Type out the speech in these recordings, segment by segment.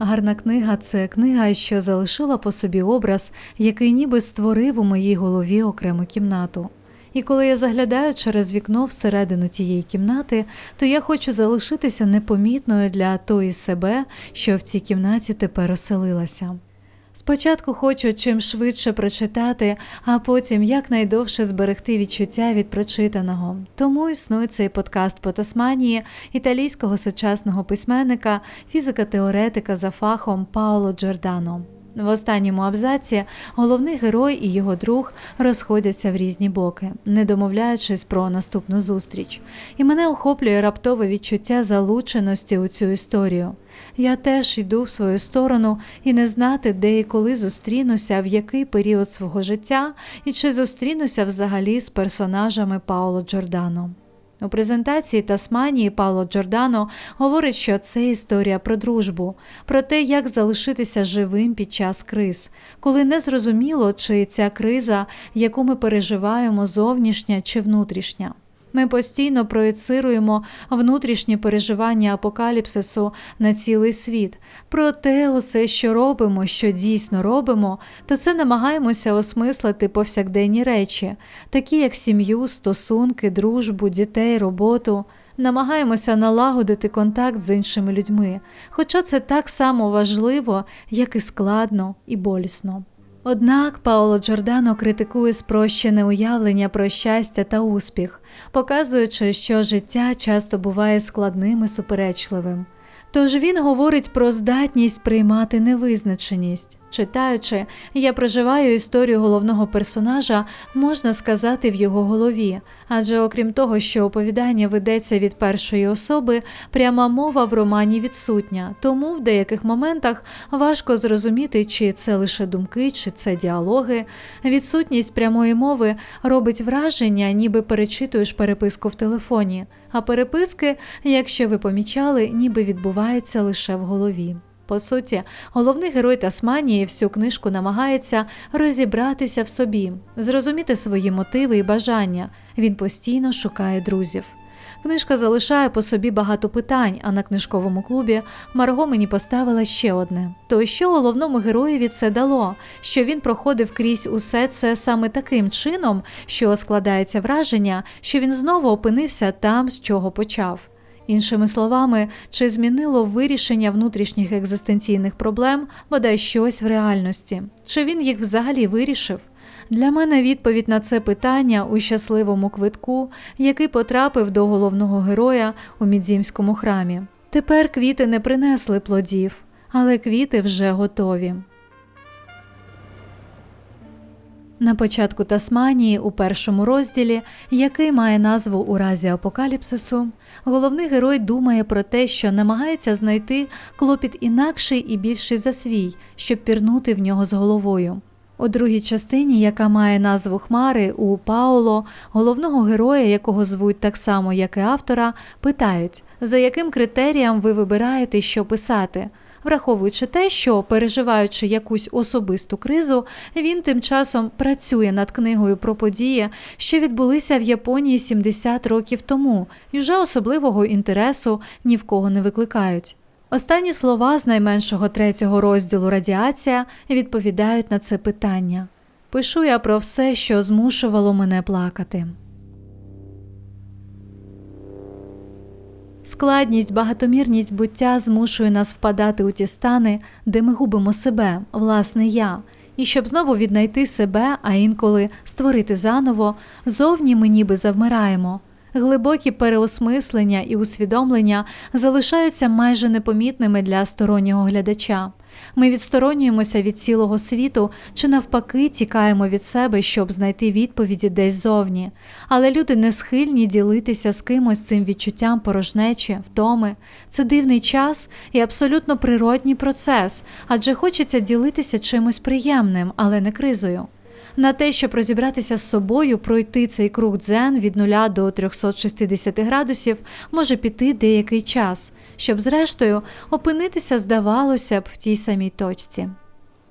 Гарна книга це книга, що залишила по собі образ, який ніби створив у моїй голові окрему кімнату. І коли я заглядаю через вікно всередину тієї кімнати, то я хочу залишитися непомітною для тої себе, що в цій кімнаті тепер оселилася. Спочатку хочу чим швидше прочитати, а потім якнайдовше зберегти відчуття від прочитаного. Тому існує цей подкаст по Тасманії італійського сучасного письменника, фізика-теоретика за фахом Паоло Джордано. В останньому абзаці головний герой і його друг розходяться в різні боки, не домовляючись про наступну зустріч, і мене охоплює раптове відчуття залученості у цю історію. Я теж йду в свою сторону і не знати, де і коли зустрінуся, в який період свого життя, і чи зустрінуся взагалі з персонажами Пауло Джордано. У презентації Тасманії Пало Джордано говорить, що це історія про дружбу, про те, як залишитися живим під час криз, коли не зрозуміло, чи ця криза, яку ми переживаємо, зовнішня чи внутрішня. Ми постійно проєцируємо внутрішні переживання апокаліпсису на цілий світ. Проте усе, що робимо, що дійсно робимо, то це намагаємося осмислити повсякденні речі, такі як сім'ю, стосунки, дружбу, дітей, роботу. Намагаємося налагодити контакт з іншими людьми, хоча це так само важливо, як і складно і болісно. Однак Паоло Джордано критикує спрощене уявлення про щастя та успіх, показуючи, що життя часто буває складним і суперечливим. Тож він говорить про здатність приймати невизначеність. Читаючи, я проживаю історію головного персонажа, можна сказати, в його голові, адже окрім того, що оповідання ведеться від першої особи, пряма мова в романі відсутня, тому в деяких моментах важко зрозуміти, чи це лише думки, чи це діалоги. Відсутність прямої мови робить враження, ніби перечитуєш переписку в телефоні, а переписки, якщо ви помічали, ніби відбуваються лише в голові. По суті, головний герой Тасманії всю книжку намагається розібратися в собі, зрозуміти свої мотиви і бажання. Він постійно шукає друзів. Книжка залишає по собі багато питань, а на книжковому клубі Марго мені поставила ще одне: то що головному героєві це дало, що він проходив крізь усе це саме таким чином, що складається враження, що він знову опинився там, з чого почав. Іншими словами, чи змінило вирішення внутрішніх екзистенційних проблем бодай щось в реальності, чи він їх взагалі вирішив? Для мене відповідь на це питання у щасливому квитку, який потрапив до головного героя у Мідзімському храмі. Тепер квіти не принесли плодів, але квіти вже готові. На початку Тасманії, у першому розділі, який має назву у разі апокаліпсису, головний герой думає про те, що намагається знайти клопіт інакший і більший за свій, щоб пірнути в нього з головою. У другій частині, яка має назву Хмари, у Пауло, головного героя, якого звуть так само, як і автора, питають, за яким критеріям ви вибираєте, що писати враховуючи те, що, переживаючи якусь особисту кризу, він тим часом працює над книгою про події, що відбулися в Японії 70 років тому, і вже особливого інтересу ні в кого не викликають. Останні слова з найменшого третього розділу Радіація відповідають на це питання. Пишу я про все, що змушувало мене плакати. Складність, багатомірність буття змушує нас впадати у ті стани, де ми губимо себе, власне я, і щоб знову віднайти себе, а інколи створити заново, зовні ми ніби завмираємо. Глибокі переосмислення і усвідомлення залишаються майже непомітними для стороннього глядача. Ми відсторонюємося від цілого світу чи навпаки тікаємо від себе, щоб знайти відповіді десь зовні. Але люди не схильні ділитися з кимось цим відчуттям порожнечі, втоми. Це дивний час і абсолютно природній процес, адже хочеться ділитися чимось приємним, але не кризою. На те, щоб розібратися з собою, пройти цей круг дзен від 0 до 360 градусів, може піти деякий час, щоб, зрештою, опинитися, здавалося б, в тій самій точці.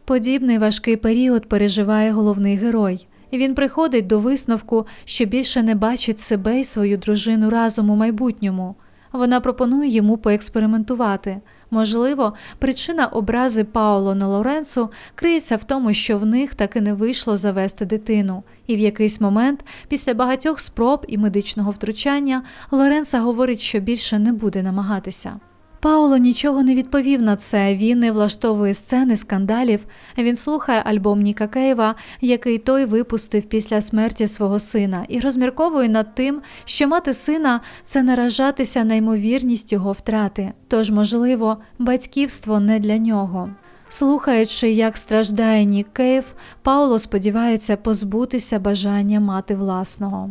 Подібний важкий період переживає головний герой. Він приходить до висновку, що більше не бачить себе і свою дружину разом у майбутньому, Вона пропонує йому поекспериментувати. Можливо, причина образи Пауло на Лоренцо криється в тому, що в них таки не вийшло завести дитину, і в якийсь момент, після багатьох спроб і медичного втручання, Лоренса говорить, що більше не буде намагатися. Пауло нічого не відповів на це. Він не влаштовує сцени скандалів. Він слухає альбом Ніка Кейва, який той випустив після смерті свого сина, і розмірковує над тим, що мати сина це наражатися на ймовірність його втрати. Тож, можливо, батьківство не для нього. Слухаючи, як страждає Нік Кейв, Пауло сподівається позбутися бажання мати власного.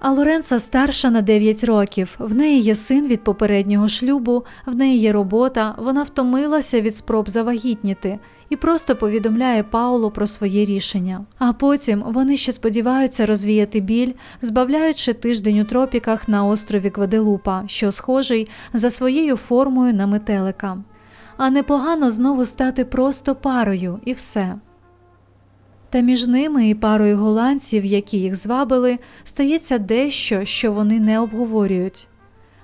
А Лоренца старша на 9 років. В неї є син від попереднього шлюбу, в неї є робота, вона втомилася від спроб завагітніти і просто повідомляє Паулу про своє рішення. А потім вони ще сподіваються розвіяти біль, збавляючи тиждень у тропіках на острові Гваделупа, що схожий за своєю формою на метелика. А непогано знову стати просто парою і все. Та між ними і парою голландців, які їх звабили, стається дещо, що вони не обговорюють.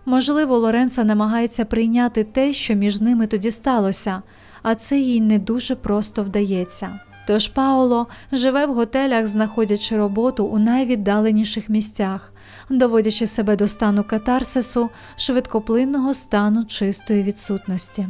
Можливо, Лоренца намагається прийняти те, що між ними тоді сталося, а це їй не дуже просто вдається. Тож Пауло живе в готелях, знаходячи роботу у найвіддаленіших місцях, доводячи себе до стану катарсису, швидкоплинного стану чистої відсутності.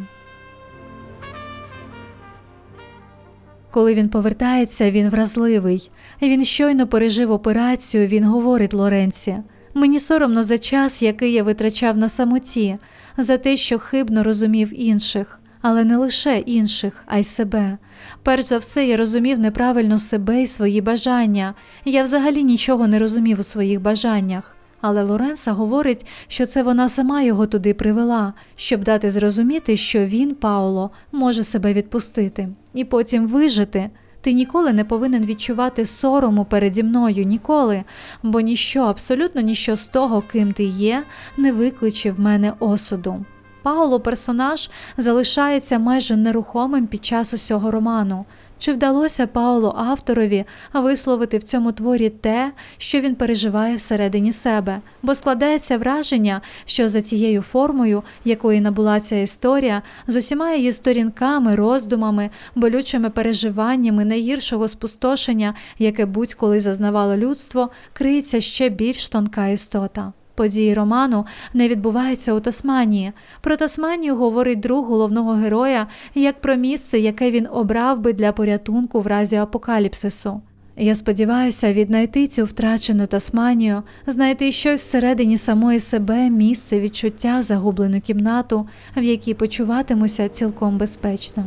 Коли він повертається, він вразливий. Він щойно пережив операцію, він говорить Лоренці. Мені соромно за час, який я витрачав на самоті, за те, що хибно розумів інших, але не лише інших, а й себе. Перш за все, я розумів неправильно себе і свої бажання. Я взагалі нічого не розумів у своїх бажаннях. Але Лоренса говорить, що це вона сама його туди привела, щоб дати зрозуміти, що він, Пауло, може себе відпустити і потім вижити. Ти ніколи не повинен відчувати сорому переді мною, ніколи, бо ніщо, абсолютно ніщо з того, ким ти є, не викличе в мене осуду. Пауло персонаж залишається майже нерухомим під час усього роману. Чи вдалося Паулу авторові висловити в цьому творі те, що він переживає всередині себе, бо складається враження, що за цією формою, якої набула ця історія, з усіма її сторінками, роздумами, болючими переживаннями найгіршого спустошення, яке будь-коли зазнавало людство, криється ще більш тонка істота. Події роману не відбуваються у Тасманії. Про Тасманію говорить друг головного героя як про місце, яке він обрав би для порятунку в разі апокаліпсису. Я сподіваюся віднайти цю втрачену Тасманію, знайти щось всередині самої себе, місце відчуття, загублену кімнату, в якій почуватимуся цілком безпечно.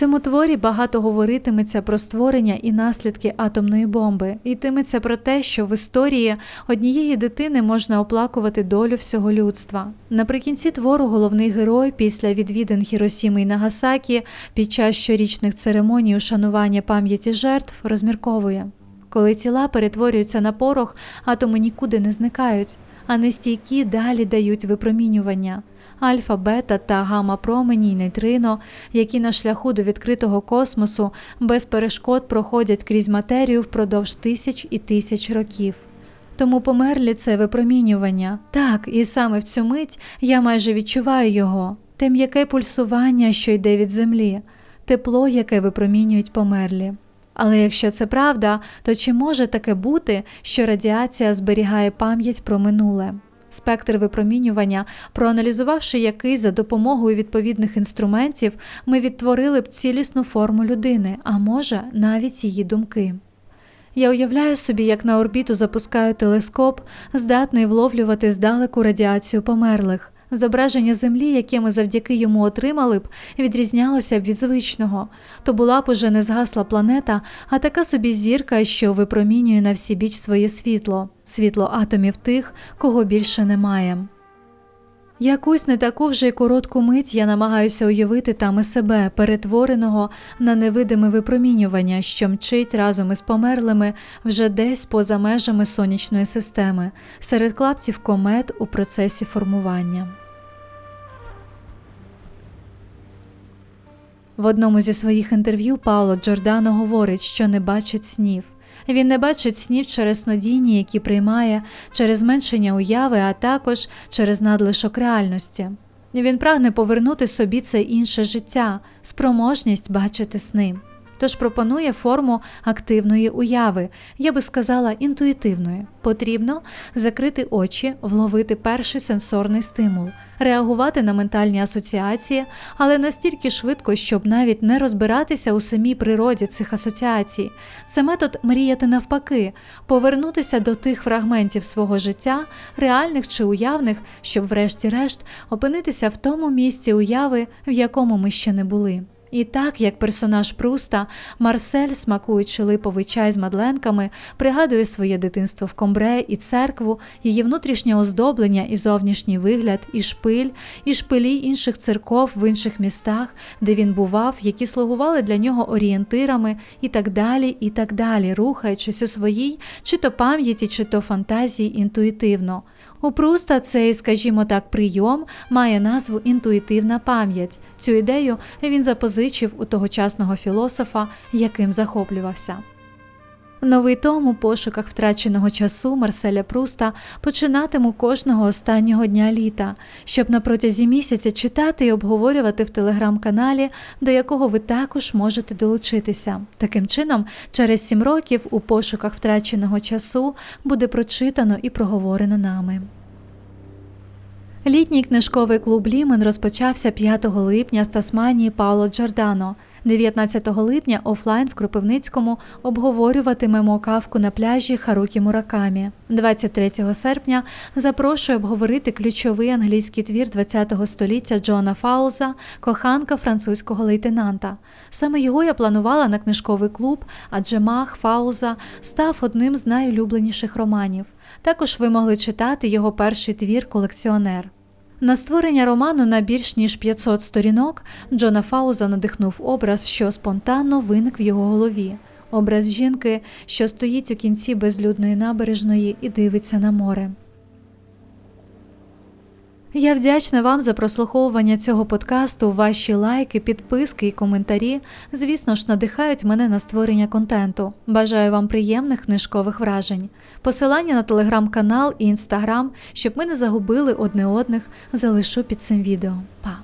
Цьому творі багато говоритиметься про створення і наслідки атомної бомби, йтиметься про те, що в історії однієї дитини можна оплакувати долю всього людства. Наприкінці твору головний герой після відвідин Хіросіми і Нагасакі під час щорічних церемоній ушанування пам'яті жертв розмірковує. Коли тіла перетворюються на порох, атоми нікуди не зникають, а нестійкі далі дають випромінювання альфа, бета та гамма промені й нейтрино, які на шляху до відкритого космосу без перешкод проходять крізь матерію впродовж тисяч і тисяч років. Тому померлі це випромінювання. Так, і саме в цю мить я майже відчуваю його, те м'яке пульсування, що йде від землі, тепло, яке випромінюють померлі. Але якщо це правда, то чи може таке бути, що радіація зберігає пам'ять про минуле? Спектр випромінювання, проаналізувавши який за допомогою відповідних інструментів, ми відтворили б цілісну форму людини, а може, навіть її думки. Я уявляю собі, як на орбіту запускаю телескоп, здатний вловлювати здалеку радіацію померлих. Зображення землі, яке ми завдяки йому отримали б, відрізнялося б від звичного, то була б уже не згасла планета, а така собі зірка, що випромінює на всі біч своє світло, світло атомів тих, кого більше немає. Якусь не таку вже й коротку мить я намагаюся уявити там і себе, перетвореного на невидиме випромінювання, що мчить разом із померлими вже десь поза межами сонячної системи, серед клапців комет у процесі формування. В одному зі своїх інтерв'ю Пауло Джордано говорить, що не бачить снів. Він не бачить снів через снодійні, які приймає, через зменшення уяви, а також через надлишок реальності. Він прагне повернути собі це інше життя, спроможність бачити сни. Тож пропонує форму активної уяви, я би сказала, інтуїтивної. Потрібно закрити очі, вловити перший сенсорний стимул, реагувати на ментальні асоціації, але настільки швидко, щоб навіть не розбиратися у самій природі цих асоціацій. Це метод мріяти навпаки, повернутися до тих фрагментів свого життя, реальних чи уявних, щоб, врешті-решт, опинитися в тому місці уяви, в якому ми ще не були. І так, як персонаж Пруста, Марсель, смакуючи липовий чай з мадленками, пригадує своє дитинство в комбре і церкву, її внутрішнє оздоблення і зовнішній вигляд, і шпиль, і шпилі інших церков в інших містах, де він бував, які слугували для нього орієнтирами, і так далі, і так далі, рухаючись у своїй, чи то пам'яті, чи то фантазії інтуїтивно. У Пруста цей, скажімо так, прийом має назву інтуїтивна пам'ять. Цю ідею він запозичив у тогочасного філософа, яким захоплювався. Новий том у пошуках втраченого часу Марселя Пруста починатиму кожного останнього дня літа, щоб на протязі місяця читати і обговорювати в телеграм-каналі, до якого ви також можете долучитися. Таким чином, через сім років у пошуках втраченого часу буде прочитано і проговорено нами. Літній книжковий клуб Лімен розпочався 5 липня з Тасманії Пауло Джордано. 19 липня офлайн в Кропивницькому обговорюватимемо кавку на пляжі Харукі Муракамі. 23 серпня запрошую обговорити ключовий англійський твір ХХ століття Джона Фауза Коханка французького лейтенанта. Саме його я планувала на книжковий клуб, адже Мах Фауза став одним з найулюбленіших романів. Також ви могли читати його перший твір Колекціонер. На створення роману на більш ніж 500 сторінок Джона Фауза надихнув образ, що спонтанно виник в його голові. Образ жінки, що стоїть у кінці безлюдної набережної і дивиться на море. Я вдячна вам за прослуховування цього подкасту. Ваші лайки, підписки і коментарі, звісно ж, надихають мене на створення контенту. Бажаю вам приємних книжкових вражень. Посилання на телеграм-канал і інстаграм, щоб ми не загубили одне одних, залишу під цим відео. Па!